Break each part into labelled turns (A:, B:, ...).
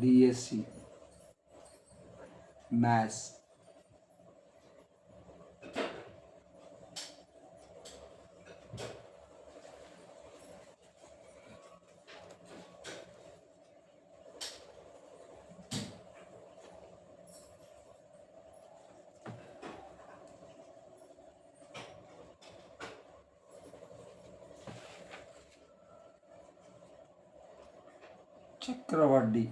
A: DSC maths చక్రవడ్డీ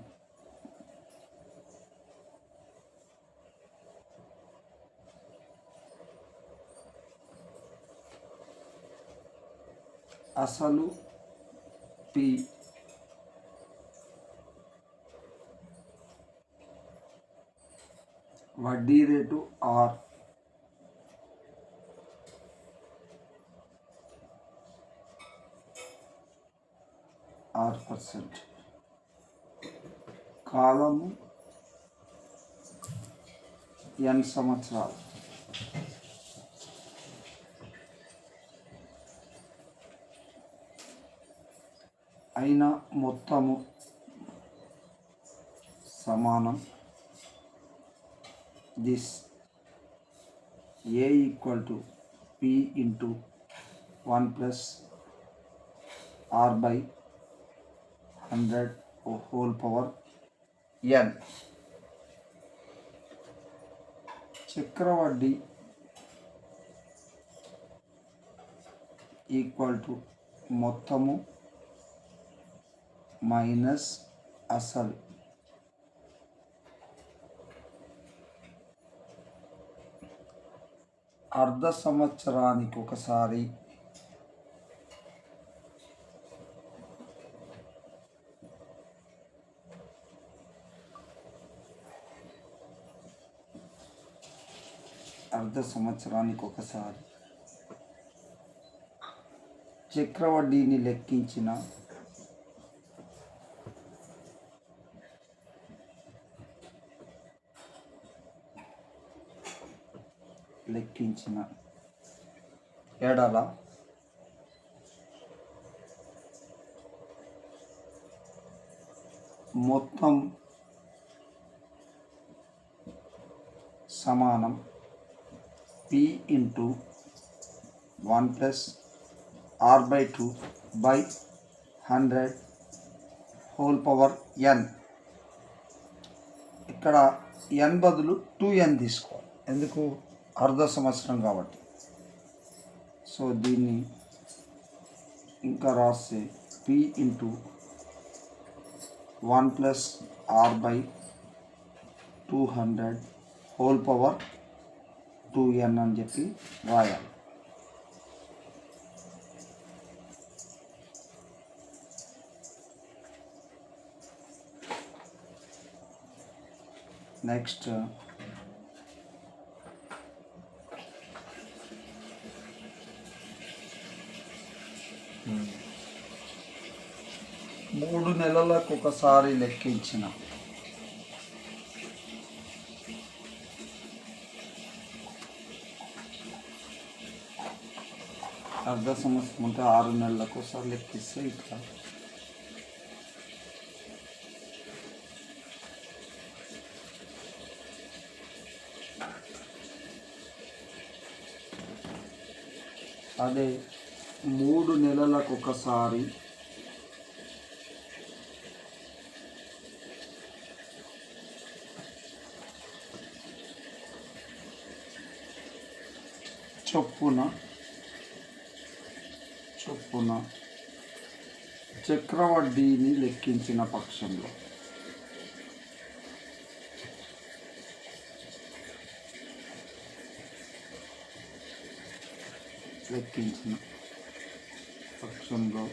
A: అసలు P వడ్డీ rate are ఆరు పర్సెంట్ కాలము ఎన్ సంవత్సరాలు. అయిన మొత్తము సమానం. This A equal to P into one plus R by hundred whole power N చక్రవడ్డీ equal to మొత్తము మైనస్ అసలు. అర్ధ సంవత్సరానికి ఒకసారి అర్ధ సంవత్సరానికి ఒకసారి. చక్రవడ్డీని లెక్కించిన లెక్కించిన ఎడల మొత్తం సమానం P into one plus R by two by hundred whole power N ఇక్కడ ఎన్ బదులు టూ ఎన్ తీసుకోవాలి. ఎందుకు? అర్ధ సంవత్సరం కాబట్టి. సో దీన్ని ఇంకా రాస్తే P into one plus R by two hundred whole power two N అని చెప్పి రాయాలి నెక్స్ట్. Hmm. మూడు నెలలకు ఒకసారి లెక్కించిన. అర్ధ సంవత్సరం అంటే ఆరు నెలలకు ఒకసారి లెక్కిస్తే ఇట్లా. అదే మూడు నెలలకు ఒకసారి చొప్పున చొప్పున చక్రవడ్డీని లెక్కించిన పక్షంలో. లెక్కించిన పక్షంలో.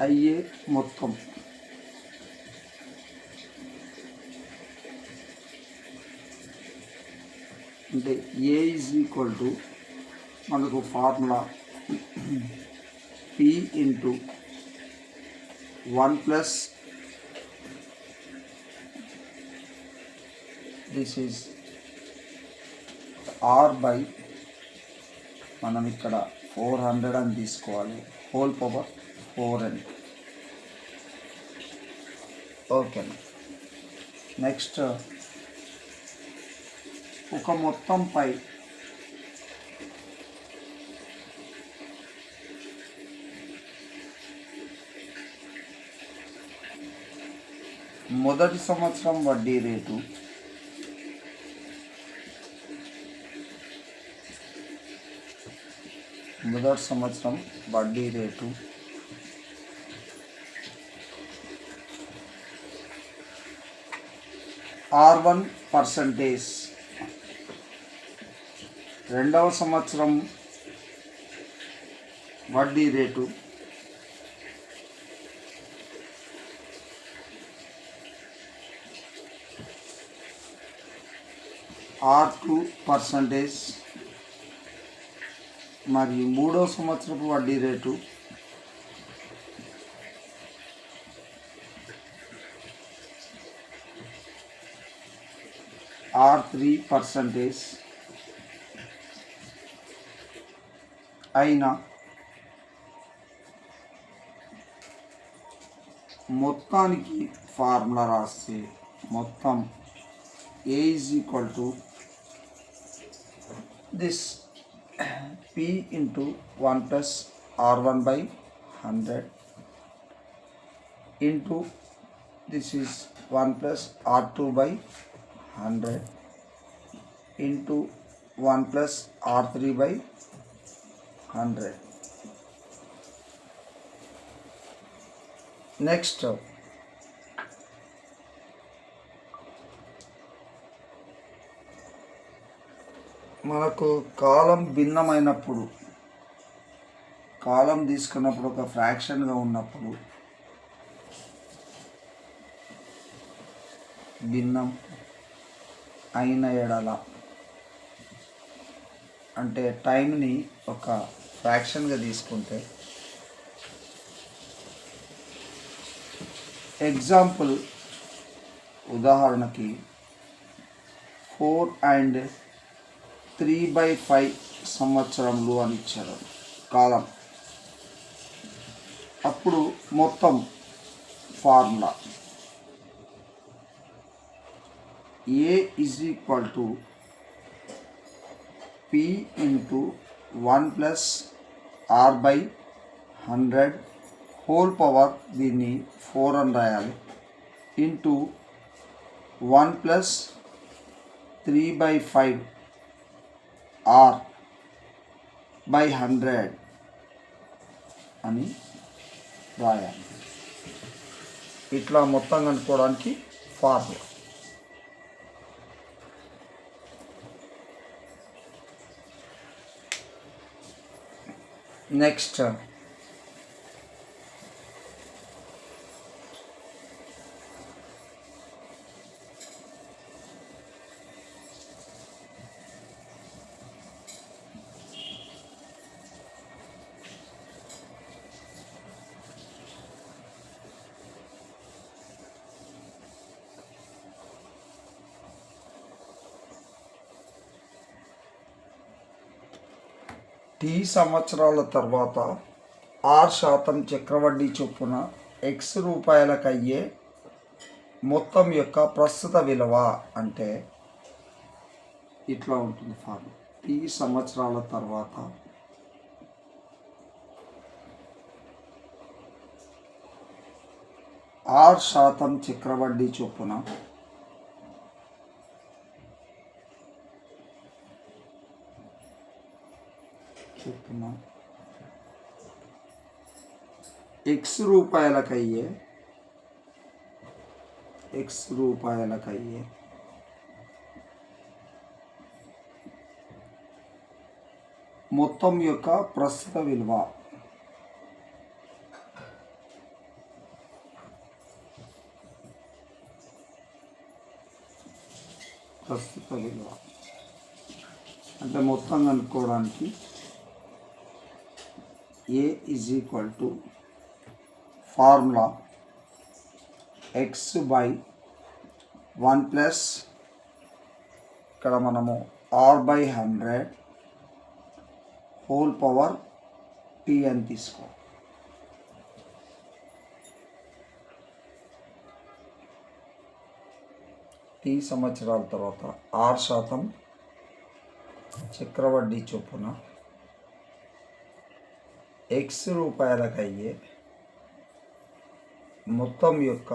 A: అయ్యే మొత్తం. అంటే ఏ ఈజ్ ఈక్వల్ టు మనకు formula P into one plus this is R by మనం ఇక్కడ ఫోర్ హండ్రెడ్ అని తీసుకోవాలి. హోల్ పవర్ ఫోర్ అని ఓకే నెక్స్ట్ ఒక మొత్తం మొదటి సంవత్సరం వడ్డీ రేటు మొదటి సంవత్సరం వడ్డీ రేటు ఆర్ వన్ పర్సంటేజ్. రెండవ సంవత్సరం వడ్డీ రేటు ఆర్ టూ పర్సంటేజ్ మరియు మూడో సంవత్సరపు వడ్డీ రేటు ఆర్ త్రీ పర్సంటేజ్ అయినా మొత్తానికి ఫార్ములా రాస్తే మొత్తం A is equal to this P into one plus R one by hundred into this is one plus R two by hundred into one plus R three by hundred next మనకు కాలం భిన్నమైనప్పుడు కాలం తీసుకున్నప్పుడు ఒక ఫ్రాక్షన్గా ఉన్నప్పుడు భిన్నం అయిన ఎడల అంటే టైంని ఒక ఫ్రాక్షన్గా తీసుకుంటే ఎగ్జాంపుల్ ఉదాహరణకి four and three by five సంవత్సరంలో అని ఇచ్చారు. కాలం. అప్పుడు మొత్తం formula. A is equal to P into one plus R by hundred whole power దీన్ని ఫోర్ అని రాయాలి. Into one plus three by five R by hundred అని రాయాలి. ఇట్లా మొత్తం కనుక్కోవడానికి ఫార్ములా. నెక్స్ట్ టీ సంవత్సరాల తర్వాత ఆరు శాతం చక్రవడ్డీ చొప్పున ఎక్స్ రూపాయలకు అయ్యే మొత్తం యొక్క ప్రస్తుత విలువ అంటే ఇట్లా ఉంటుంది ఫార్మ్ టీ సంవత్సరాల తర్వాత ఆరు శాతం చక్రవడ్డీ చొప్పున ఎక్స్ రూపాయలకయ్యే ఎక్స్ రూపాయలకయ్యే మొత్తం యొక్క ప్రస్తుత విలువ ప్రస్తుత విలువ అంటే మొత్తం కనుక్కోవడానికి A is equal to formula X by one plus ఇక్కడ మనము R by hundred whole power T అని తీసుకో టీ సంవత్సరాల తర్వాత ఆరు శాతం చక్రవడ్డీ చొప్పున ఎక్స్ రూపాయలకు అయ్యే మొత్తం యొక్క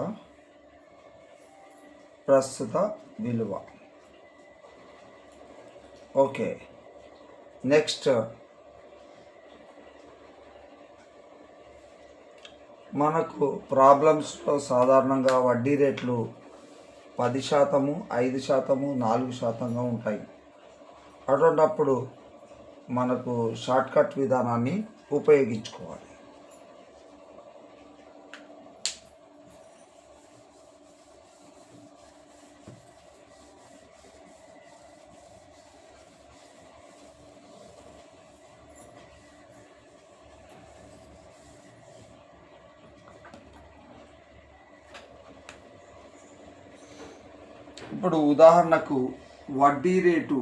A: ప్రస్తుత విలువ. ఓకే. నెక్స్ట్. మనకు ప్రాబ్లమ్స్లో సాధారణంగా వడ్డీ రేట్లు పది శాతము ఐదు శాతము నాలుగు శాతంగా ఉంటాయి. అటువంటప్పుడు మనకు షార్ట్కట్ విధానాన్ని ఉపయోగించుకోవాలి. ఇప్పుడు ఉదాహరణకు వడ్డీ రేటు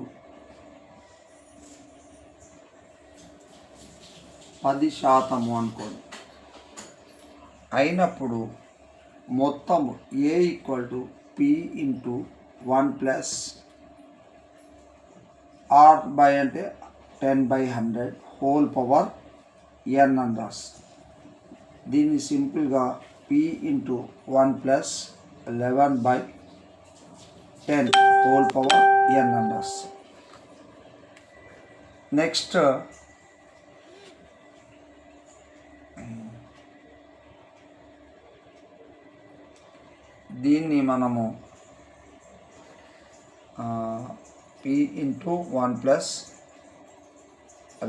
A: పది శాతము అనుకోండి. అయినప్పుడు మొత్తం A equal to P into one plus R by అంటే ten by hundred whole power N అని రాస్తాం దీన్ని సింపుల్గా P into one plus eleven by ten whole power N అని రాస్తాం నెక్స్ట్ దీన్ని మనము P into one plus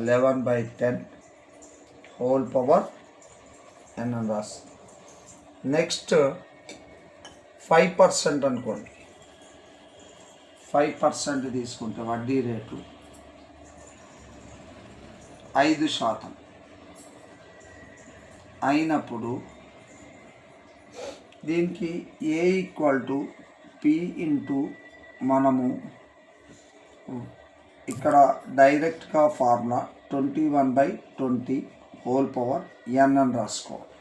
A: eleven by ten whole power N అని రాస్తాం నెక్స్ట్ ఫైవ్ పర్సెంట్ అనుకోండి. ఫైవ్ పర్సెంట్ తీసుకుంటే వడ్డీ రేటు ఐదు శాతం. అయినప్పుడు దీనికి A equal to P into మనము ఇక్కడ డైరెక్ట్గా formula twenty one by twenty whole power N అని రాసుకోవాలి.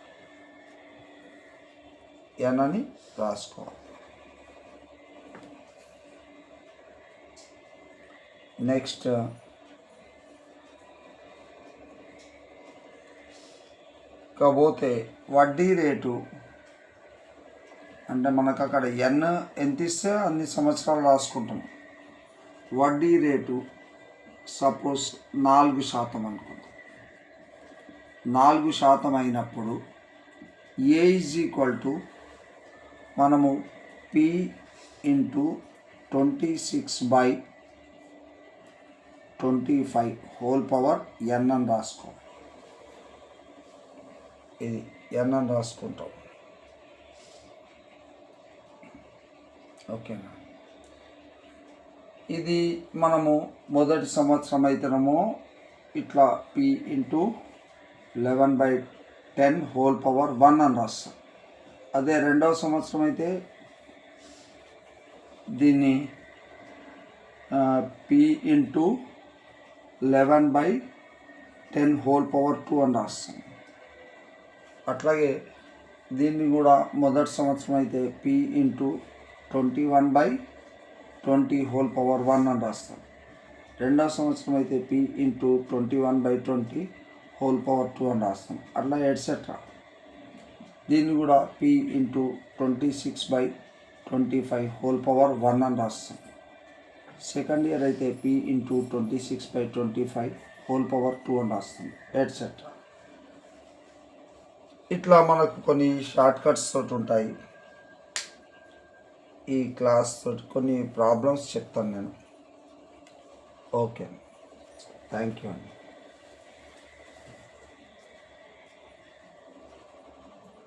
A: ఎన్ అని రాసుకోవాలి. నెక్స్ట్. కాకపోతే వడ్డీ రేటు. అంటే మనకు అక్కడ ఎన్ ఎంత ఇస్తే అన్ని సంవత్సరాలు రాసుకుంటాం. వడ్డీ రేటు సపోజ్ నాలుగు శాతం అనుకుందాం. నాలుగు శాతం అయినప్పుడు ఏ ఈజ్ ఈక్వల్ టు మనము P into twenty six by twenty five whole power N అని రాసుకో. ఇది ఎన్ అని రాసుకుంటాం. ఓకేనా? ఇది మనము మొదటి సంవత్సరం అయితేనేమో ఇట్లా P into eleven by ten whole power one అని రాస్తాం. అదే రెండవ సంవత్సరం అయితే దీన్ని P into eleven by ten whole power two అని రాస్తాం అట్లాగే దీన్ని కూడా మొదటి సంవత్సరం అయితే P into twenty one by twenty whole power one అని రాస్తాం రెండవ సంవత్సరం అయితే P into twenty one by twenty whole power two అని రాస్తాం అట్లా ఎట్సెట్రా దీన్ని కూడా P into twenty six by twenty five whole power one అని రాస్తాం సెకండ్ ఇయర్ అయితే P into twenty six by twenty five whole power two అని వస్తుంది ఎట్సెట్రా ఇట్లా మనకు కొన్ని షార్ట్ కట్స్ తోటి ఉంటాయి. ఈ క్లాస్ తోటి కొన్ని ప్రాబ్లమ్స్ చెప్తాను నేను. ఓకే థ్యాంక్ యూ అండి.